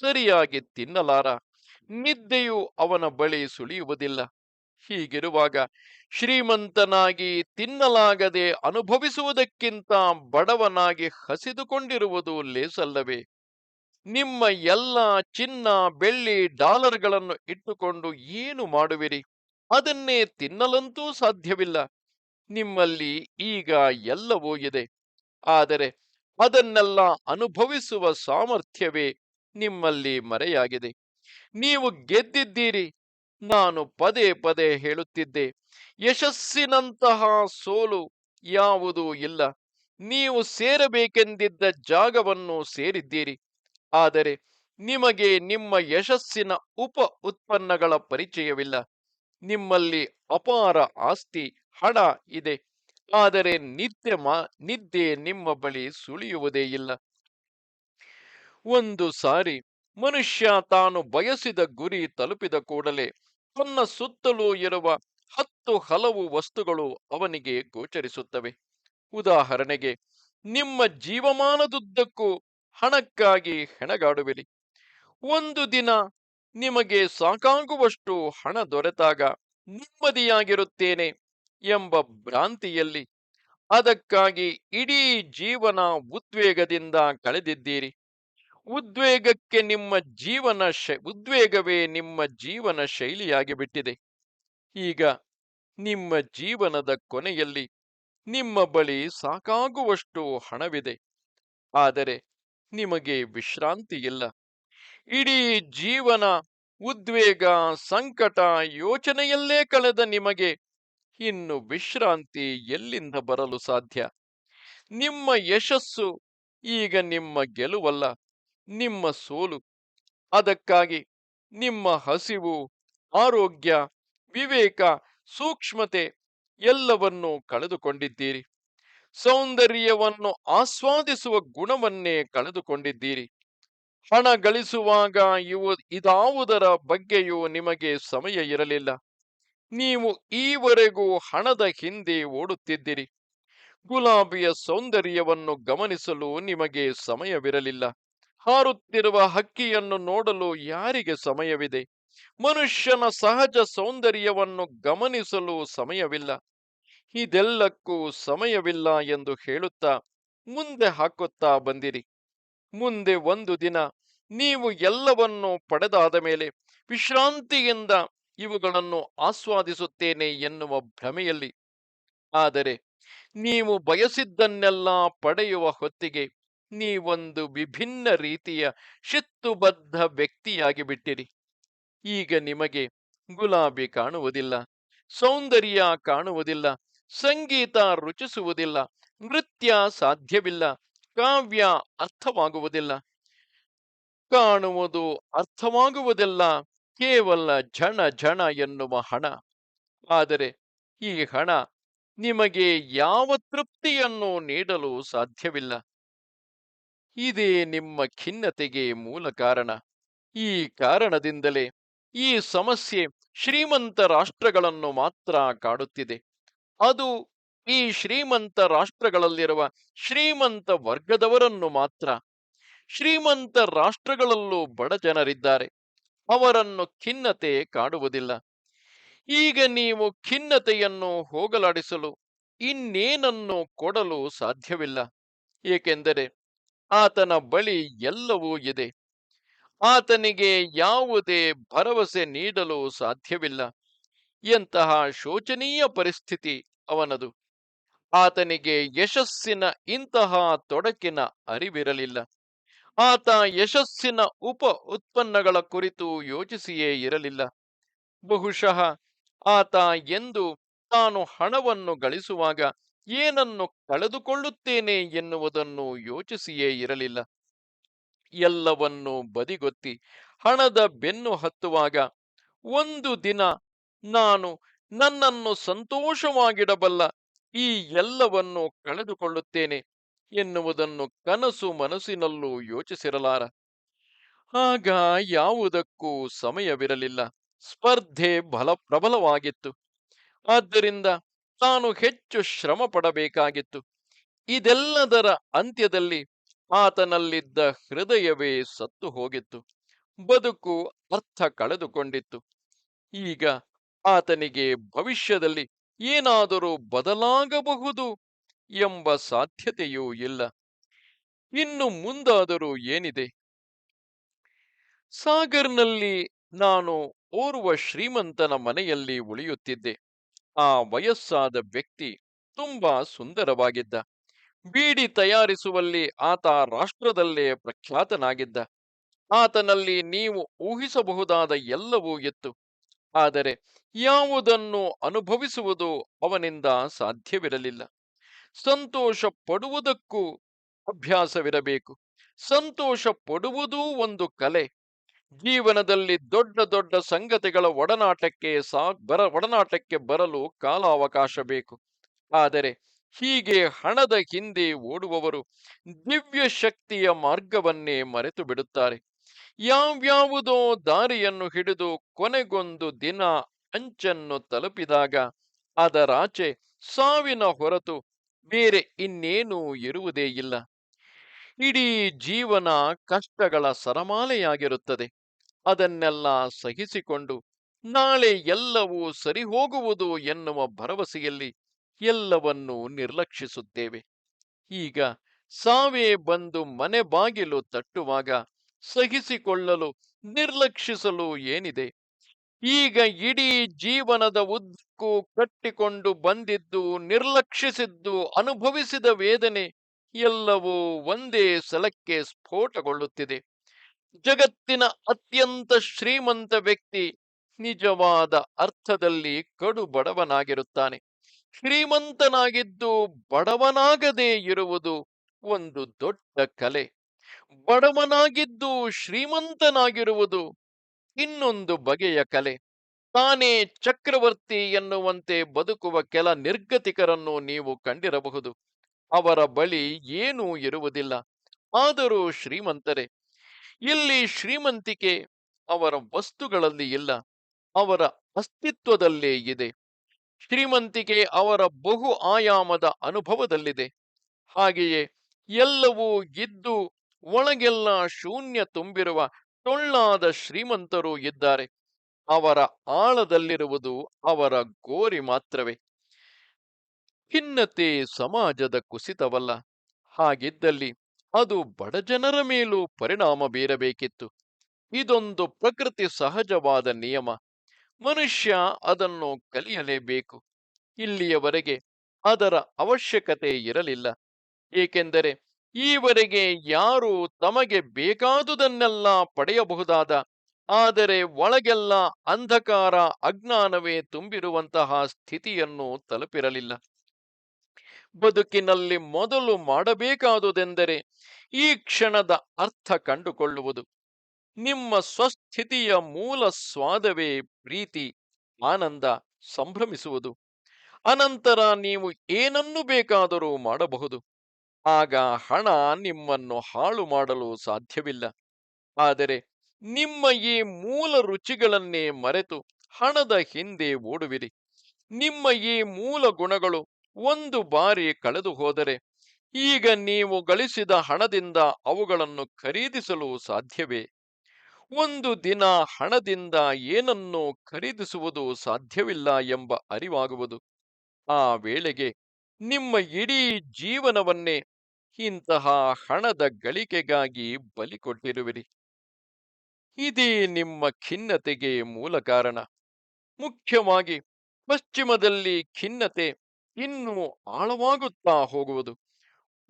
[SPEAKER 1] ಸರಿಯಾಗಿ ತಿನ್ನಲಾರ. ನಿದ್ದೆಯು ಅವನ ಬಳಿ ಸುಳಿಯುವುದಿಲ್ಲ. ಹೀಗಿರುವಾಗ ಶ್ರೀಮಂತನಾಗಿ ತಿನ್ನಲಾಗದೆ ಅನುಭವಿಸುವುದಕ್ಕಿಂತ ಬಡವನಾಗಿ ಹಸಿದುಕೊಂಡಿರುವುದು ಲೇಸಲ್ಲವೇ? ನಿಮ್ಮ ಎಲ್ಲ ಚಿನ್ನ, ಬೆಳ್ಳಿ, ಡಾಲರ್ಗಳನ್ನು ಇಟ್ಟುಕೊಂಡು ಏನು ಮಾಡುವಿರಿ? ಅದನ್ನೇ ತಿನ್ನಲಂತೂ ಸಾಧ್ಯವಿಲ್ಲ. ನಿಮ್ಮಲ್ಲಿ ಈಗ ಎಲ್ಲವೂ ಇದೆ. ಆದರೆ ಅದನ್ನೆಲ್ಲ ಅನುಭವಿಸುವ ಸಾಮರ್ಥ್ಯವೇ ನಿಮ್ಮಲ್ಲಿ ಮರೆಯಾಗಿದೆ. ನೀವು ಗೆದ್ದಿದ್ದೀರಿ. ನಾನು ಪದೇ ಪದೇ ಹೇಳುತ್ತಿದ್ದೆ. ಯಶಸ್ಸಿನಂತಹ ಸೋಲು ಯಾವುದೂ ಇಲ್ಲ. ನೀವು ಸೇರಬೇಕೆಂದಿದ್ದ ಜಾಗವನ್ನು ಸೇರಿದ್ದೀರಿ. ಆದರೆ ನಿಮಗೆ ನಿಮ್ಮ ಯಶಸ್ಸಿನ ಉಪ ಉತ್ಪನ್ನಗಳ ಪರಿಚಯವಿಲ್ಲ. ನಿಮ್ಮಲ್ಲಿ ಅಪಾರ ಆಸ್ತಿ ಹಣ ಇದೆ. ಆದರೆ ನಿದ್ದೆ ಮಾ, ನಿದ್ದೆ ನಿಮ್ಮ ಬಳಿ ಸುಳಿಯುವುದೇ ಇಲ್ಲ. ಒಂದು ಸಾರಿ ಮನುಷ್ಯ ತಾನು ಬಯಸಿದ ಗುರಿ ತಲುಪಿದ ಕೂಡಲೇ ತನ್ನ ಸುತ್ತಲೂ ಇರುವ ಹತ್ತು ಹಲವು ವಸ್ತುಗಳು ಅವನಿಗೆ ಗೋಚರಿಸುತ್ತವೆ. ಉದಾಹರಣೆಗೆ, ನಿಮ್ಮ ಜೀವಮಾನದುದ್ದಕ್ಕೂ ಹಣಕ್ಕಾಗಿ ಹೆಣಗಾಡುವಿರಿ. ಒಂದು ದಿನ ನಿಮಗೆ ಸಾಕಾಗುವಷ್ಟು ಹಣ ದೊರೆತಾಗ ನೆಮ್ಮದಿಯಾಗಿರುತ್ತೇನೆ. ಎಂಬ ಭ್ರಾಂತಿಯಲ್ಲಿ ಅದಕ್ಕಾಗಿ ಇಡೀ ಜೀವನ ಉದ್ವೇಗದಿಂದ ಕಳೆದಿದ್ದೀರಿ. ಉದ್ವೇಗಕ್ಕೆ ನಿಮ್ಮ ಜೀವನ ಶ, ಉದ್ವೇಗವೇ ನಿಮ್ಮ ಜೀವನ ಶೈಲಿಯಾಗಿ ಬಿಟ್ಟಿದೆ. ಈಗ ನಿಮ್ಮ ಜೀವನದ ಕೊನೆಯಲ್ಲಿ ನಿಮ್ಮ ಬಳಿ ಸಾಕಾಗುವಷ್ಟು ಹಣವಿದೆ. ಆದರೆ ನಿಮಗೆ ವಿಶ್ರಾಂತಿ ಇಲ್ಲ ಇಡೀ ಜೀವನ ಉದ್ವೇಗ, ಸಂಕಟ ಯೋಚನೆಯಲ್ಲೇ ಕಳೆದ ನಿಮಗೆ ಇನ್ನು ವಿಶ್ರಾಂತಿ ಎಲ್ಲಿಂದ ಬರಲು ಸಾಧ್ಯ? ನಿಮ್ಮ ಯಶಸ್ಸು ಈಗ ನಿಮ್ಮ ಗೆಲುವಲ್ಲ, ನಿಮ್ಮ ಸೋಲು. ಅದಕ್ಕಾಗಿ ನಿಮ್ಮ ಹಸಿವು, ಆರೋಗ್ಯ, ವಿವೇಕ, ಸೂಕ್ಷ್ಮತೆ ಎಲ್ಲವನ್ನೂ ಕಳೆದುಕೊಂಡಿದ್ದೀರಿ. ಸೌಂದರ್ಯವನ್ನು ಆಸ್ವಾದಿಸುವ ಗುಣವನ್ನೇ ಕಳೆದುಕೊಂಡಿದ್ದೀರಿ. ಹಣ ಗಳಿಸುವಾಗ ಇವು ಇದಾವುದರ ಬಗ್ಗೆಯೂ ನಿಮಗೆ ಸಮಯ ಇರಲಿಲ್ಲ. ನೀವು ಈವರೆಗೂ ಹಣದ ಹಿಂದೆ ಓಡುತ್ತಿದ್ದಿರಿ. ಗುಲಾಬಿಯ ಸೌಂದರ್ಯವನ್ನು ಗಮನಿಸಲು ನಿಮಗೆ ಸಮಯವಿರಲಿಲ್ಲ. ಹಾರುತ್ತಿರುವ ಹಕ್ಕಿಯನ್ನು ನೋಡಲು ಯಾರಿಗೆ ಸಮಯವಿದೆ? ಮನುಷ್ಯನ ಸಹಜ ಸೌಂದರ್ಯವನ್ನು ಗಮನಿಸಲು ಸಮಯವಿಲ್ಲ. ಇದೆಲ್ಲಕ್ಕೂ ಸಮಯವಿಲ್ಲ ಎಂದು ಹೇಳುತ್ತಾ ಮುಂದೆ ಹಾಕುತ್ತಾ ಬಂದಿರಿ. ಮುಂದೆ ಒಂದು ದಿನ ನೀವು ಎಲ್ಲವನ್ನೂ ಪಡೆದಾದ ಮೇಲೆ ವಿಶ್ರಾಂತಿಯಿಂದ ಇವುಗಳನ್ನು ಆಸ್ವಾದಿಸುತ್ತೇನೆ ಎನ್ನುವ ಭ್ರಮೆಯಲ್ಲಿ. ಆದರೆ ನೀವು ಬಯಸಿದ್ದನ್ನೆಲ್ಲ ಪಡೆಯುವ ಹೊತ್ತಿಗೆ ನೀವೊಂದು ವಿಭಿನ್ನ ರೀತಿಯ ಶಿತ್ತುಬದ್ಧ ವ್ಯಕ್ತಿಯಾಗಿ ಬಿಟ್ಟಿರಿ ಈಗ ನಿಮಗೆ ಗುಲಾಬಿ ಕಾಣುವುದಿಲ್ಲ, ಸೌಂದರ್ಯ ಕಾಣುವುದಿಲ್ಲ, ಸಂಗೀತ ರುಚಿಸುವುದಿಲ್ಲ, ನೃತ್ಯ ಸಾಧ್ಯವಿಲ್ಲ, ಕಾವ್ಯ ಅರ್ಥವಾಗುವುದಿಲ್ಲ. ಕಾಣುವುದು ಅರ್ಥವಾಗುವುದೆಲ್ಲ. ಕೇವಲ ಝಣ ಝಣ ಎನ್ನುವ ಹಣ. ಆದರೆ ಈ ಹಣ ನಿಮಗೆ ಯಾವ ತೃಪ್ತಿಯನ್ನು ನೀಡಲು ಸಾಧ್ಯವಿಲ್ಲ. ಇದೇ ನಿಮ್ಮ ಖಿನ್ನತೆಗೆ ಮೂಲ ಕಾರಣ. ಈ ಕಾರಣದಿಂದಲೇ ಈ ಸಮಸ್ಯೆ ಶ್ರೀಮಂತ ರಾಷ್ಟ್ರಗಳನ್ನು ಮಾತ್ರ ಕಾಡುತ್ತಿದೆ. ಅದು ಈ ಶ್ರೀಮಂತ ರಾಷ್ಟ್ರಗಳಲ್ಲಿರುವ ಶ್ರೀಮಂತ ವರ್ಗದವರನ್ನು ಮಾತ್ರ. ಶ್ರೀಮಂತ ರಾಷ್ಟ್ರಗಳಲ್ಲೂ ಬಡ ಜನರಿದ್ದಾರೆ. ಅವರನ್ನು ಖಿನ್ನತೆ ಕಾಡುವುದಿಲ್ಲ. ಈಗ ನೀವು ಖಿನ್ನತೆಯನ್ನು ಹೋಗಲಾಡಿಸಲು ಇನ್ನೇನನ್ನು ಕೊಡಲು ಸಾಧ್ಯವಿಲ್ಲ. ಏಕೆಂದರೆ ಆತನ ಬಳಿ ಎಲ್ಲವೂ ಇದೆ. ಆತನಿಗೆ ಯಾವುದೇ ಭರವಸೆ ನೀಡಲು ಸಾಧ್ಯವಿಲ್ಲ. ಎಂತಹ ಶೋಚನೀಯ ಪರಿಸ್ಥಿತಿ ಅವನದು. ಆತನಿಗೆ ಯಶಸ್ಸಿನ ಇಂತಹ ತೊಡಕಿನ ಅರಿವಿರಲಿಲ್ಲ. ಆತ ಯಶಸ್ಸಿನ ಉಪ ಉತ್ಪನ್ನಗಳ ಕುರಿತು ಯೋಚಿಸಿಯೇ ಇರಲಿಲ್ಲ. ಬಹುಶಃ ಆತ ಎಂದು ತಾನು ಹಣವನ್ನು ಗಳಿಸುವಾಗ ಏನನ್ನು ಕಳೆದುಕೊಳ್ಳುತ್ತೇನೆ ಎನ್ನುವುದನ್ನು ಯೋಚಿಸಿಯೇ ಇರಲಿಲ್ಲ. ಎಲ್ಲವನ್ನು ಬದಿಗೊತ್ತಿ ಹಣದ ಬೆನ್ನು ಹತ್ತುವಾಗ ಒಂದು ದಿನ ನಾನು ನನ್ನನ್ನು ಸಂತೋಷವಾಗಿಡಬಲ್ಲ ಈ ಎಲ್ಲವನ್ನು ಕಳೆದುಕೊಳ್ಳುತ್ತೇನೆ. ಎನ್ನುವುದನ್ನು ಕನಸು ಮನಸ್ಸಿನಲ್ಲೂ ಯೋಚಿಸಿರಲಾರ. ಆಗ ಯಾವುದಕ್ಕೂ ಸಮಯವಿರಲಿಲ್ಲ. ಸ್ಪರ್ಧೆ ಬಲ ಪ್ರಬಲವಾಗಿತ್ತು. ಆದ್ದರಿಂದ ತಾನು ಹೆಚ್ಚು ಶ್ರಮ ಪಡಬೇಕಾಗಿತ್ತು ಇದೆಲ್ಲದರ ಅಂತ್ಯದಲ್ಲಿ ಆತನಲ್ಲಿದ್ದ ಹೃದಯವೇ ಸತ್ತು ಹೋಗಿತ್ತು. ಬದುಕು ಅರ್ಥ ಕಳೆದುಕೊಂಡಿತ್ತು. ಈಗ ಆತನಿಗೆ ಭವಿಷ್ಯದಲ್ಲಿ ಏನಾದರೂ ಬದಲಾಗಬಹುದು? ಎಂಬ ಸಾಧ್ಯತೆಯೂ ಇಲ್ಲ. ಇನ್ನು ಮುಂದಾದರೂ ಏನಿದೆ? ಸಾಗರ್ನಲ್ಲಿ ನಾನು ಓರ್ವ ಶ್ರೀಮಂತನ ಮನೆಯಲ್ಲಿ ಉಳಿಯುತ್ತಿದ್ದೆ. ಆ ವಯಸ್ಸಾದ ವ್ಯಕ್ತಿ ತುಂಬಾ ಸುಂದರವಾಗಿದ್ದ. ಬೀಡಿ ತಯಾರಿಸುವಲ್ಲಿ ಆತ ರಾಷ್ಟ್ರದಲ್ಲೇ ಪ್ರಖ್ಯಾತನಾಗಿದ್ದ. ಆತನಲ್ಲಿ ನೀವು ಊಹಿಸಬಹುದಾದ ಎಲ್ಲವೂ ಇತ್ತು. ಆದರೆ ಯಾವುದನ್ನು ಅನುಭವಿಸುವುದು ಅವನಿಂದ ಸಾಧ್ಯವಿರಲಿಲ್ಲ. ಸಂತೋಷ ಪಡುವುದಕ್ಕೂ ಅಭ್ಯಾಸವಿರಬೇಕು. ಸಂತೋಷ ಪಡುವುದೂ ಒಂದು ಕಲೆ. ಜೀವನದಲ್ಲಿ ದೊಡ್ಡ ದೊಡ್ಡ ಸಂಗತಿಗಳ ಒಡನಾಟಕ್ಕೆ ಸಾ ಬರ, ಒಡನಾಟಕ್ಕೆ ಬರಲು ಕಾಲಾವಕಾಶ ಬೇಕು. ಆದರೆ ಹೀಗೆ ಹಣದ ಹಿಂದೆ ಓಡುವವರು ದಿವ್ಯ ಶಕ್ತಿಯ ಮಾರ್ಗವನ್ನೇ ಮರೆತು ಬಿಡುತ್ತಾರೆ. ಯಾವ್ಯಾವುದೋ ದಾರಿಯನ್ನು ಹಿಡಿದು ಕೊನೆಗೊಂದು ದಿನ ಅಂಚನ್ನು ತಲುಪಿದಾಗ ಅದರಾಚೆ ಸಾವಿನ ಹೊರತು ಬೇರೆ ಇನ್ನೇನೂ ಇರುವುದೇ ಇಲ್ಲ. ಇಡೀ ಜೀವನ ಕಷ್ಟಗಳ ಸರಮಾಲೆಯಾಗಿರುತ್ತದೆ. ಅದನ್ನೆಲ್ಲ ಸಹಿಸಿಕೊಂಡು ನಾಳೆ ಎಲ್ಲವೂ ಸರಿ ಹೋಗುವುದು ಎನ್ನುವ ಭರವಸೆಯಲ್ಲಿ ಎಲ್ಲವನ್ನೂ ನಿರ್ಲಕ್ಷಿಸುತ್ತೇವೆ. ಈಗ ಸಾವೇ ಬಂದು ಮನೆ ಬಾಗಿಲು ತಟ್ಟುವಾಗ ಸಹಿಸಿಕೊಳ್ಳಲು ನಿರ್ಲಕ್ಷಿಸಲು ಏನಿದೆ? ಈಗ ಇಡೀ ಜೀವನದ ಉದ್ದಕ್ಕೂ ಕಟ್ಟಿಕೊಂಡು ಬಂದಿದ್ದು, ನಿರ್ಲಕ್ಷಿಸಿದ್ದು, ಅನುಭವಿಸಿದ ವೇದನೆ ಎಲ್ಲವೂ ಒಂದೇ ಸಲಕ್ಕೆ ಸ್ಫೋಟಗೊಳ್ಳುತ್ತಿದೆ. ಜಗತ್ತಿನ ಅತ್ಯಂತ ಶ್ರೀಮಂತ ವ್ಯಕ್ತಿ ನಿಜವಾದ ಅರ್ಥದಲ್ಲಿ ಕಡು ಬಡವನಾಗಿರುತ್ತಾನೆ. ಶ್ರೀಮಂತನಾಗಿದ್ದು ಬಡವನಾಗದೇ ಇರುವುದು ಒಂದು ದೊಡ್ಡ ಕಲೆ. ಬಡವನಾಗಿದ್ದು ಶ್ರೀಮಂತನಾಗಿರುವುದು ಇನ್ನೊಂದು ಬಗೆಯ ಕಲೆ. ತಾನೇ ಚಕ್ರವರ್ತಿ ಎನ್ನುವಂತೆ ಬದುಕುವ ಕೆಲ ನಿರ್ಗತಿಕರನ್ನು ನೀವು ಕಂಡಿರಬಹುದು. ಅವರ ಬಳಿ ಏನೂ ಇರುವುದಿಲ್ಲ. ಆದರೂ ಶ್ರೀಮಂತರೇ, ಇಲ್ಲಿ ಶ್ರೀಮಂತಿಕೆ ಅವರ ವಸ್ತುಗಳಲ್ಲಿ ಇಲ್ಲ. ಅವರ ಅಸ್ತಿತ್ವದಲ್ಲೇ ಇದೆ. ಶ್ರೀಮಂತಿಕೆ ಅವರ ಬಹು ಆಯಾಮದ ಅನುಭವದಲ್ಲಿದೆ. ಹಾಗೆಯೇ ಎಲ್ಲವೂ ಇದ್ದು ಒಳಗೆಲ್ಲ ಶೂನ್ಯ ತುಂಬಿರುವ ಟೊಳ್ಳಾದ ಶ್ರೀಮಂತರು ಇದ್ದಾರೆ. ಅವರ ಆಳದಲ್ಲಿರುವುದು ಅವರ ಗೋರಿ ಮಾತ್ರವೇ. ಖಿನ್ನತೆ ಸಮಾಜದ ಕುಸಿತವಲ್ಲ. ಹಾಗಿದ್ದಲ್ಲಿ ಅದು ಬಡಜನರ ಮೇಲೂ ಪರಿಣಾಮ ಬೀರಬೇಕಿತ್ತು. ಇದೊಂದು ಪ್ರಕೃತಿ ಸಹಜವಾದ ನಿಯಮ. ಮನುಷ್ಯ ಅದನ್ನು ಕಲಿಯಲೇಬೇಕು. ಇಲ್ಲಿಯವರೆಗೆ ಅದರ ಅವಶ್ಯಕತೆ ಇರಲಿಲ್ಲ. ಏಕೆಂದರೆ ಈವರೆಗೆ ಯಾರು ತಮಗೆ ಬೇಕಾದುದನ್ನೆಲ್ಲ ಪಡೆಯಬಹುದಾದ, ಆದರೆ ಒಳಗೆಲ್ಲ ಅಂಧಕಾರ ಅಜ್ಞಾನವೇ ತುಂಬಿರುವಂತಹ ಸ್ಥಿತಿಯನ್ನು ತಲುಪಿರಲಿಲ್ಲ. ಬದುಕಿನಲ್ಲಿ ಮೊದಲು ಮಾಡಬೇಕಾದುದೆಂದರೆ ಈ ಕ್ಷಣದ ಅರ್ಥ ಕಂಡುಕೊಳ್ಳುವುದು. ನಿಮ್ಮ ಸ್ವಸ್ಥಿತಿಯ ಮೂಲ ಸ್ವಾದವೇ ಪ್ರೀತಿ, ಆನಂದ, ಸಂಭ್ರಮಿಸುವುದು. ಅನಂತರ ನೀವು ಏನನ್ನು ಬೇಕಾದರೂ ಮಾಡಬಹುದು. ಆಗ ಹಣ ನಿಮ್ಮನ್ನು ಹಾಳು ಮಾಡಲು ಸಾಧ್ಯವಿಲ್ಲ. ಆದರೆ ನಿಮ್ಮ ಈ ಮೂಲ ರುಚಿಗಳನ್ನೇ ಮರೆತು ಹಣದ ಹಿಂದೆ ಓಡುವಿರಿ. ನಿಮ್ಮ ಈ ಮೂಲ ಗುಣಗಳು ಒಂದು ಬಾರಿ ಕಳೆದು ಹೋದರೆ ಈಗ ನೀವು ಗಳಿಸಿದ ಹಣದಿಂದ ಅವುಗಳನ್ನು ಖರೀದಿಸಲು ಸಾಧ್ಯವೇ? ಒಂದು ದಿನ ಹಣದಿಂದ ಏನನ್ನು ಖರೀದಿಸುವುದು ಸಾಧ್ಯವಿಲ್ಲ ಎಂಬ ಅರಿವಾಗುವುದು. ಆ ವೇಳೆಗೆ ನಿಮ್ಮ ಇಡೀ ಜೀವನವನ್ನೇ ಇಂತಹ ಹಣದ ಗಳಿಕೆಗಾಗಿ ಬಲಿ ಕೊಟ್ಟಿರುವಿರಿ. ಇದೇ ನಿಮ್ಮ ಖಿನ್ನತೆಗೆ ಮೂಲ ಕಾರಣ. ಮುಖ್ಯವಾಗಿ ಪಶ್ಚಿಮದಲ್ಲಿ ಖಿನ್ನತೆ ಇನ್ನೂ ಆಳವಾಗುತ್ತಾ ಹೋಗುವುದು.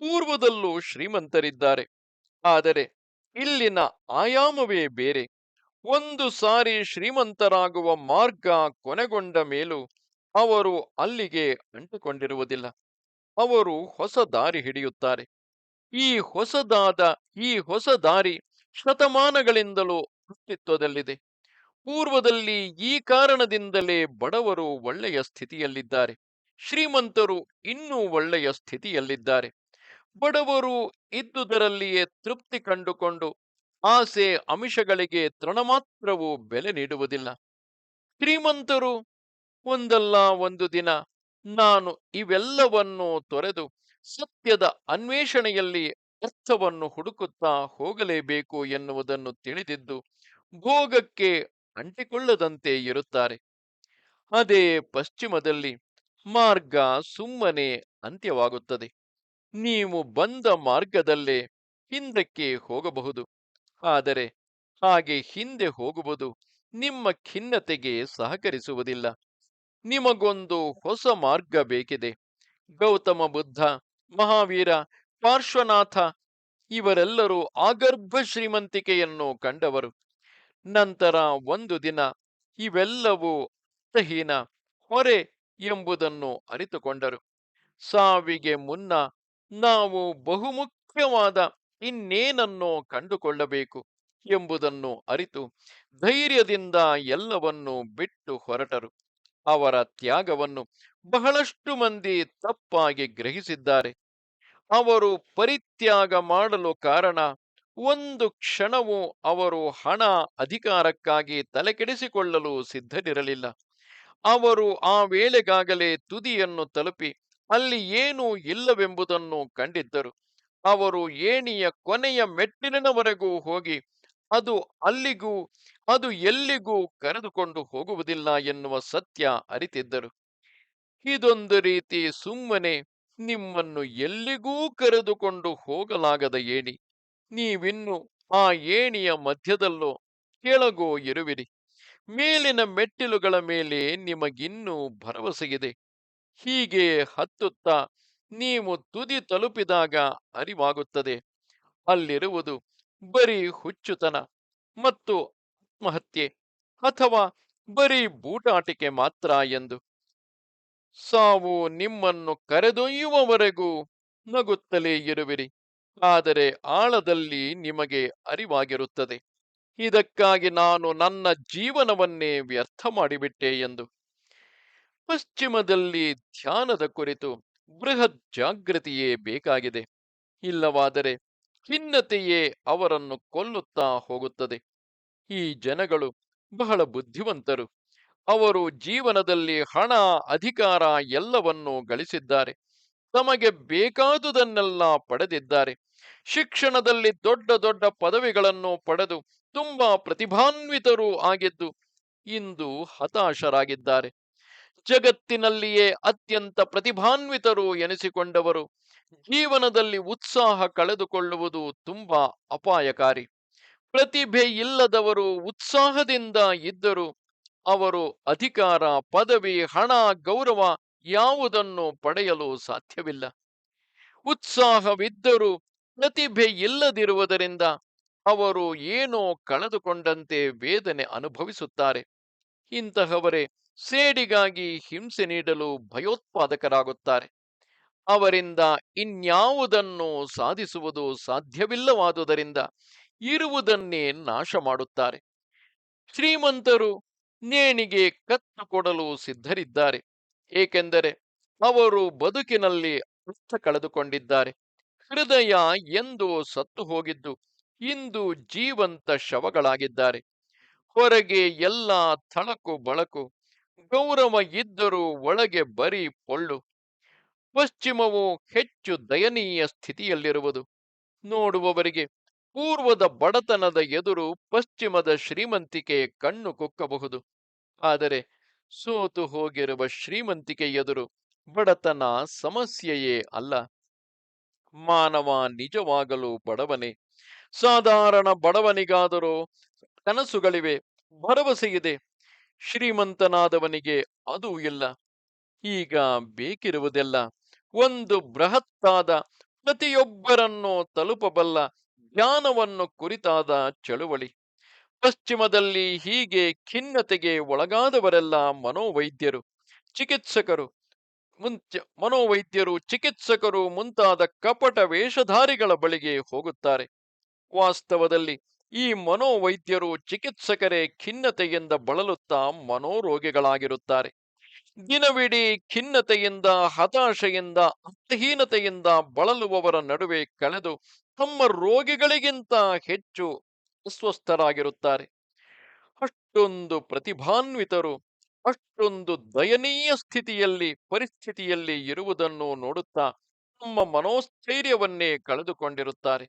[SPEAKER 1] ಪೂರ್ವದಲ್ಲೂ ಶ್ರೀಮಂತರಿದ್ದಾರೆ. ಆದರೆ ಇಲ್ಲಿನ ಆಯಾಮವೇ ಬೇರೆ. ಒಂದು ಸಾರಿ ಶ್ರೀಮಂತರಾಗುವ ಮಾರ್ಗ ಕೊನೆಗೊಂಡ ಮೇಲೂ ಅವರು ಅಲ್ಲಿಗೆ ಅಂಟಿಕೊಂಡಿರುವುದಿಲ್ಲ. ಅವರು ಹೊಸ ದಾರಿ ಹಿಡಿಯುತ್ತಾರೆ. ಈ ಹೊಸದಾದ, ಈ ಹೊಸ ದಾರಿ ಶತಮಾನಗಳಿಂದಲೂ ಅಸ್ತಿತ್ವದಲ್ಲಿದೆ. ಪೂರ್ವದಲ್ಲಿ ಈ ಕಾರಣದಿಂದಲೇ ಬಡವರು ಒಳ್ಳೆಯ ಸ್ಥಿತಿಯಲ್ಲಿದ್ದಾರೆ. ಶ್ರೀಮಂತರು ಇನ್ನೂ ಒಳ್ಳೆಯ ಸ್ಥಿತಿಯಲ್ಲಿದ್ದಾರೆ. ಬಡವರು ಇದ್ದುದರಲ್ಲಿಯೇ ತೃಪ್ತಿ ಕಂಡುಕೊಂಡು ಆಸೆ, ಅಮಿಷಗಳಿಗೆ ತೃಣಮಾತ್ರವೂ ಬೆಲೆ ನೀಡುವುದಿಲ್ಲ. ಶ್ರೀಮಂತರು ಒಂದಲ್ಲ ಒಂದು ದಿನ ನಾನು ಇವೆಲ್ಲವನ್ನೂ ತೊರೆದು ಸತ್ಯದ ಅನ್ವೇಷಣೆಯಲ್ಲಿ ಅರ್ಥವನ್ನು ಹುಡುಕುತ್ತಾ ಹೋಗಲೇಬೇಕು ಎನ್ನುವುದನ್ನು ತಿಳಿದಿದ್ದು ಭೋಗಕ್ಕೆ ಅಂಟಿಕೊಳ್ಳದಂತೆ ಇರುತ್ತಾರೆ. ಅದೇ ಪಶ್ಚಿಮದಲ್ಲಿ ಮಾರ್ಗ ಸುಮ್ಮನೆ ಅಂತ್ಯವಾಗುತ್ತದೆ. ನೀವು ಬಂದ ಮಾರ್ಗದಲ್ಲೇ ಹಿಂದಕ್ಕೆ ಹೋಗಬಹುದು. ಆದರೆ ಹಾಗೆ ಹಿಂದೆ ಹೋಗುವುದು ನಿಮ್ಮ ಖಿನ್ನತೆಗೆ ಸಹಕರಿಸುವುದಿಲ್ಲ. ನಿಮಗೊಂದು ಹೊಸ ಮಾರ್ಗ ಬೇಕಿದೆ. ಗೌತಮ ಬುದ್ಧ ಮಹಾವೀರ ಪಾರ್ಶ್ವನಾಥ ಇವರೆಲ್ಲರೂ ಆಗರ್ಭ ಶ್ರೀಮಂತಿಕೆಯನ್ನು ಕಂಡವರು. ನಂತರ ಒಂದು ದಿನ ಇವೆಲ್ಲವೂ ಅರ್ಥಹೀನ ಹೊರೆ ಎಂಬುದನ್ನು ಅರಿತುಕೊಂಡರು. ಸಾವಿಗೆ ಮುನ್ನ ನಾವು ಬಹುಮುಖ್ಯವಾದ ಇನ್ನೇನನ್ನೋ ಕಂಡುಕೊಳ್ಳಬೇಕು ಎಂಬುದನ್ನು ಅರಿತು ಧೈರ್ಯದಿಂದ ಎಲ್ಲವನ್ನೂ ಬಿಟ್ಟು ಹೊರಟರು. ಅವರ ತ್ಯಾಗವನ್ನು ಬಹಳಷ್ಟು ಮಂದಿ ತಪ್ಪಾಗಿ ಗ್ರಹಿಸಿದ್ದಾರೆ. ಅವರು ಪರಿತ್ಯಾಗ ಮಾಡಲು ಕಾರಣ, ಒಂದು ಕ್ಷಣವೂ ಅವರು ಹಣ ಅಧಿಕಾರಕ್ಕಾಗಿ ತಲೆಕೆಡಿಸಿಕೊಳ್ಳಲು ಸಿದ್ಧರಿರಲಿಲ್ಲ. ಅವರು ಆ ವೇಳೆಗಾಗಲೇ ತುದಿಯನ್ನು ತಲುಪಿ, ಅಲ್ಲಿ ಏನೂ ಇಲ್ಲವೆಂಬುದನ್ನು ಕಂಡಿದ್ದರು. ಅವರು ಏಣಿಯ ಕೊನೆಯ ಮೆಟ್ಟಿಲಿನವರೆಗೂ ಹೋಗಿ, ಅದು ಅಲ್ಲಿಗೂ, ಅದು ಎಲ್ಲಿಗೂ ಕರೆದುಕೊಂಡು ಹೋಗುವುದಿಲ್ಲ ಎನ್ನುವ ಸತ್ಯ ಅರಿತಿದ್ದರು. ಇದೊಂದು ರೀತಿ ಸುಮ್ಮನೆ ನಿಮ್ಮನ್ನು ಎಲ್ಲಿಗೂ ಕರೆದುಕೊಂಡು ಹೋಗಲಾಗದ ಏಣಿ. ನೀವಿನ್ನು ಆ ಏಣಿಯ ಮಧ್ಯದಲ್ಲೋ ಕೆಳಗೋ ಇರುವಿರಿ. ಮೇಲಿನ ಮೆಟ್ಟಿಲುಗಳ ಮೇಲೆ ನಿಮಗಿನ್ನೂ ಭರವಸೆಯಿದೆ. ಹೀಗೆ ಹತ್ತುತ್ತಾ ನೀವು ತುದಿ ತಲುಪಿದಾಗ ಅರಿವಾಗುತ್ತದೆ. ಅಲ್ಲಿರುವುದು ಬರೀ ಹುಚ್ಚುತನ ಮತ್ತು ಆತ್ಮಹತ್ಯೆ ಅಥವಾ ಬರೀ ಬೂಟಾಟಿಕೆ ಮಾತ್ರ ಎಂದು ಸಾವು ನಿಮ್ಮನ್ನು ಕರೆದೊಯ್ಯುವವರೆಗೂ ನಗುತ್ತಲೇ ಇರುವಿರಿ. ಆದರೆ ಆಳದಲ್ಲಿ ನಿಮಗೆ ಅರಿವಾಗಿರುತ್ತದೆ. ಇದಕ್ಕಾಗಿ ನಾನು ನನ್ನ ಜೀವನವನ್ನೇ ವ್ಯರ್ಥ ಮಾಡಿಬಿಟ್ಟೆ ಎಂದು. ಪಶ್ಚಿಮದಲ್ಲಿ ಧ್ಯಾನದ ಕುರಿತು ಬೃಹತ್ ಜಾಗೃತಿಯೇ ಬೇಕಾಗಿದೆ. ಇಲ್ಲವಾದರೆ ಖಿನ್ನತೆಯೇ ಅವರನ್ನು ಕೊಲ್ಲುತ್ತಾ ಹೋಗುತ್ತದೆ. ಈ ಜನಗಳು ಬಹಳ ಬುದ್ಧಿವಂತರು. ಅವರು ಜೀವನದಲ್ಲಿ ಹಣ, ಅಧಿಕಾರ ಎಲ್ಲವನ್ನೂ ಗಳಿಸಿದ್ದಾರೆ. ತಮಗೆ ಬೇಕಾದುದನ್ನೆಲ್ಲ ಪಡೆದಿದ್ದಾರೆ. ಶಿಕ್ಷಣದಲ್ಲಿ ದೊಡ್ಡ ದೊಡ್ಡ ಪದವಿಗಳನ್ನು ಪಡೆದು ತುಂಬಾ ಪ್ರತಿಭಾನ್ವಿತರೂ ಆಗಿದ್ದು ಇಂದು ಹತಾಶರಾಗಿದ್ದಾರೆ. ಜಗತ್ತಿನಲ್ಲಿಯೇ ಅತ್ಯಂತ ಪ್ರತಿಭಾನ್ವಿತರು ಎನಿಸಿಕೊಂಡವರು. ಜೀವನದಲ್ಲಿ ಉತ್ಸಾಹ ಕಳೆದುಕೊಳ್ಳುವುದು ತುಂಬಾ ಅಪಾಯಕಾರಿ. ಪ್ರತಿಭೆ ಇಲ್ಲದವರು ಉತ್ಸಾಹದಿಂದ ಇದ್ದರು ಅವರು ಅಧಿಕಾರ, ಪದವಿ, ಹಣ, ಗೌರವ ಯಾವುದನ್ನು ಪಡೆಯಲು ಸಾಧ್ಯವಿಲ್ಲ. ಉತ್ಸಾಹವಿದ್ದರೂ ಪ್ರತಿಭೆ ಇಲ್ಲದಿರುವುದರಿಂದ ಅವರು ಏನೋ ಕಳೆದುಕೊಂಡಂತೆ ವೇದನೆ ಅನುಭವಿಸುತ್ತಾರೆ. ಇಂತಹವರೇ ಸೇಡಿಗಾಗಿ ಹಿಂಸೆ ನೀಡಲು ಭಯೋತ್ಪಾದಕರಾಗುತ್ತಾರೆ. ಅವರಿಂದ ಇನ್ಯಾವುದನ್ನು ಸಾಧಿಸುವುದು ಸಾಧ್ಯವಿಲ್ಲವಾದುದರಿಂದ ಇರುವುದನ್ನೇ ನಾಶ ಮಾಡುತ್ತಾರೆ ಶ್ರೀಮಂತರು ನೇಣಿಗೆ ಕತ್ತು ಕೊಡಲು ಸಿದ್ಧರಿದ್ದಾರೆ. ಏಕೆಂದರೆ ಅವರು ಬದುಕಿನಲ್ಲಿ ಅರ್ಥ ಕಳೆದುಕೊಂಡಿದ್ದಾರೆ. ಹೃದಯ ಎಂದು ಸತ್ತು ಹೋಗಿದ್ದು, ಇಂದು ಜೀವಂತ ಶವಗಳಾಗಿದ್ದಾರೆ. ಹೊರಗೆ ಎಲ್ಲ ಥಳಕು ಬಳಕು, ಗೌರವ ಇದ್ದರೂ ಒಳಗೆ ಬರೀ ಪೊಳ್ಳು. ಪಶ್ಚಿಮವು ಹೆಚ್ಚು ದಯನೀಯ ಸ್ಥಿತಿಯಲ್ಲಿರುವುದು. ನೋಡುವವರಿಗೆ ಪೂರ್ವದ ಬಡತನದ ಎದುರು ಪಶ್ಚಿಮದ ಶ್ರೀಮಂತಿಕೆ ಕಣ್ಣು ಕುಕ್ಕಬಹುದು. ಆದರೆ ಸೋತು ಹೋಗಿರುವ ಶ್ರೀಮಂತಿಕೆ ಎದುರು ಬಡತನ ಸಮಸ್ಯೆಯೇ ಅಲ್ಲ. ಮಾನವ ನಿಜವಾಗಲು ಬಡವನೇ. ಸಾಧಾರಣ ಬಡವನಿಗಾದರೂ ಕನಸುಗಳಿವೆ, ಭರವಸೆಯಿದೆ. ಶ್ರೀಮಂತನಾದವನಿಗೆ ಅದು ಇಲ್ಲ. ಈಗ ಬೇಕಿರುವುದೆಲ್ಲ ಒಂದು ಬೃಹತ್ತಾದ ಪ್ರತಿಯೊಬ್ಬರನ್ನು ತಲುಪಬಲ್ಲ ಜ್ಞಾನವನ್ನು ಕುರಿತಾದ ಚಳುವಳಿ. ಪಶ್ಚಿಮದಲ್ಲಿ ಹೀಗೆ ಖಿನ್ನತೆಗೆ ಒಳಗಾದವರೆಲ್ಲ ಮನೋವೈದ್ಯರು, ಚಿಕಿತ್ಸಕರು. ಮನೋವೈದ್ಯರು, ಚಿಕಿತ್ಸಕರು ಮುಂತಾದ ಕಪಟ ವೇಷಧಾರಿಗಳ ಬಳಿಗೆ ಹೋಗುತ್ತಾರೆ. ವಾಸ್ತವದಲ್ಲಿ ಈ ಮನೋವೈದ್ಯರು ಚಿಕಿತ್ಸಕರೇ ಖಿನ್ನತೆಯಿಂದ ಬಳಲುತ್ತಾ ಮನೋರೋಗಿಗಳಾಗಿರುತ್ತಾರೆ. ದಿನವಿಡೀ ಖಿನ್ನತೆಯಿಂದ, ಹತಾಶೆಯಿಂದ, ಅರ್ಥಹೀನತೆಯಿಂದ ಬಳಲುವವರ ನಡುವೆ ಕಳೆದು ತಮ್ಮ ರೋಗಿಗಳಿಗಿಂತ ಹೆಚ್ಚು ಅಸ್ವಸ್ಥರಾಗಿರುತ್ತಾರೆ. ಅಷ್ಟೊಂದು ಪ್ರತಿಭಾನ್ವಿತರು, ಅಷ್ಟೊಂದು ದಯನೀಯ ಸ್ಥಿತಿಯಲ್ಲಿ, ಪರಿಸ್ಥಿತಿಯಲ್ಲಿ ಇರುವುದನ್ನು ನೋಡುತ್ತಾ ತಮ್ಮ ಮನೋಸ್ಥೈರ್ಯವನ್ನೇ ಕಳೆದುಕೊಂಡಿರುತ್ತಾರೆ.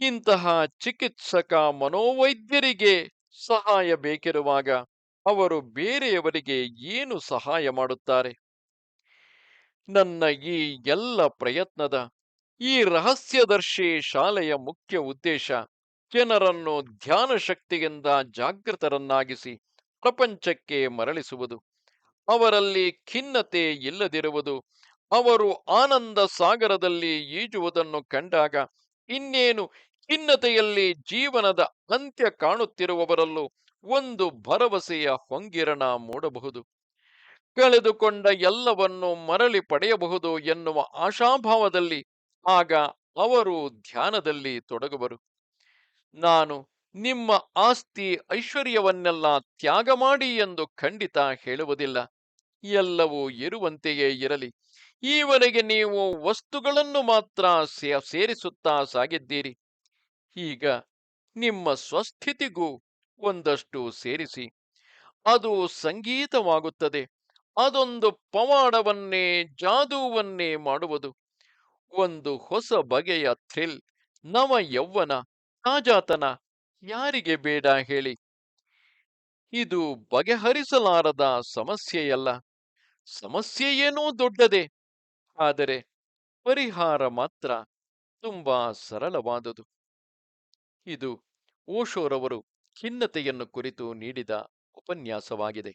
[SPEAKER 1] ಇಂತಹ ಚಿಕಿತ್ಸಕ ಮನೋವೈದ್ಯರಿಗೆ ಸಹಾಯ ಬೇಕಿರುವಾಗ ಅವರು ಬೇರೆಯವರಿಗೆ ಏನು ಸಹಾಯ ಮಾಡುತ್ತಾರೆ? ನನ್ನ ಈ ಎಲ್ಲ ಪ್ರಯತ್ನದ, ಈ ರಹಸ್ಯದರ್ಶಿ ಶಾಲೆಯ ಮುಖ್ಯ ಉದ್ದೇಶ, ಜನರನ್ನು ಧ್ಯಾನ ಶಕ್ತಿಯಿಂದ ಜಾಗೃತರನ್ನಾಗಿಸಿ ಪ್ರಪಂಚಕ್ಕೆ ಮರಳಿಸುವುದು. ಅವರಲ್ಲಿ ಖಿನ್ನತೆ ಇಲ್ಲದಿರುವುದು. ಅವರು ಆನಂದ ಸಾಗರದಲ್ಲಿ ಈಜುವುದನ್ನು ಕಂಡಾಗ ಇನ್ನೇನು ಖಿನ್ನತೆಯಲ್ಲಿ ಜೀವನದ ಅಂತ್ಯ ಕಾಣುತ್ತಿರುವವರಲ್ಲೂ ಒಂದು ಭರವಸೆಯ ಹೊಂಗಿರಣ ಮೂಡಬಹುದು. ಕಳೆದುಕೊಂಡ ಎಲ್ಲವನ್ನು ಮರಳಿ ಪಡೆಯಬಹುದು ಎನ್ನುವ ಆಶಾಭಾವದಲ್ಲಿ ಆಗ ಅವರು ಧ್ಯಾನದಲ್ಲಿ ತೊಡಗುವರು. ನಾನು ನಿಮ್ಮ ಆಸ್ತಿ ಐಶ್ವರ್ಯವನ್ನೆಲ್ಲ ತ್ಯಾಗ ಮಾಡಿ ಎಂದು ಖಂಡಿತ ಹೇಳುವುದಿಲ್ಲ. ಎಲ್ಲವೂ ಇರುವಂತೆಯೇ ಇರಲಿ. ಈವರೆಗೆ ನೀವು ವಸ್ತುಗಳನ್ನು ಮಾತ್ರ ಸೇರಿಸುತ್ತಾ ಸಾಗಿದ್ದೀರಿ. ಈಗ ನಿಮ್ಮ ಸ್ವಸ್ಥಿತಿಗೂ ಒಂದಷ್ಟು ಸೇರಿಸಿ, ಅದು ಸಂಗೀತವಾಗುತ್ತದೆ. ಅದೊಂದು ಪವಾಡವನ್ನೇ, ಜಾದೂವನ್ನೇ ಮಾಡುವುದು. ಒಂದು ಹೊಸ ಬಗೆಯ ಥ್ರಿಲ್, ನವ ಯೌವನ ತಾಜಾತನ, ಯಾರಿಗೆ ಬೇಡ ಹೇಳಿ. ಇದು ಬಗೆಹರಿಸಲಾರದ ಸಮಸ್ಯೆಯಲ್ಲ. ಸಮಸ್ಯೆಯೇನೂ ದೊಡ್ಡದೆ, ಆದರೆ ಪರಿಹಾರ ಮಾತ್ರ ತುಂಬಾ ಸರಳವಾದುದು. ಇದು ಓಶೋರವರು ಖಿನ್ನತೆಯನ್ನು ಕುರಿತು ನೀಡಿದ ಉಪನ್ಯಾಸವಾಗಿದೆ.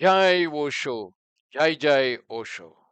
[SPEAKER 1] ಜೈ ಓಶೋ ಜೈ ಜೈ ಓಶೋ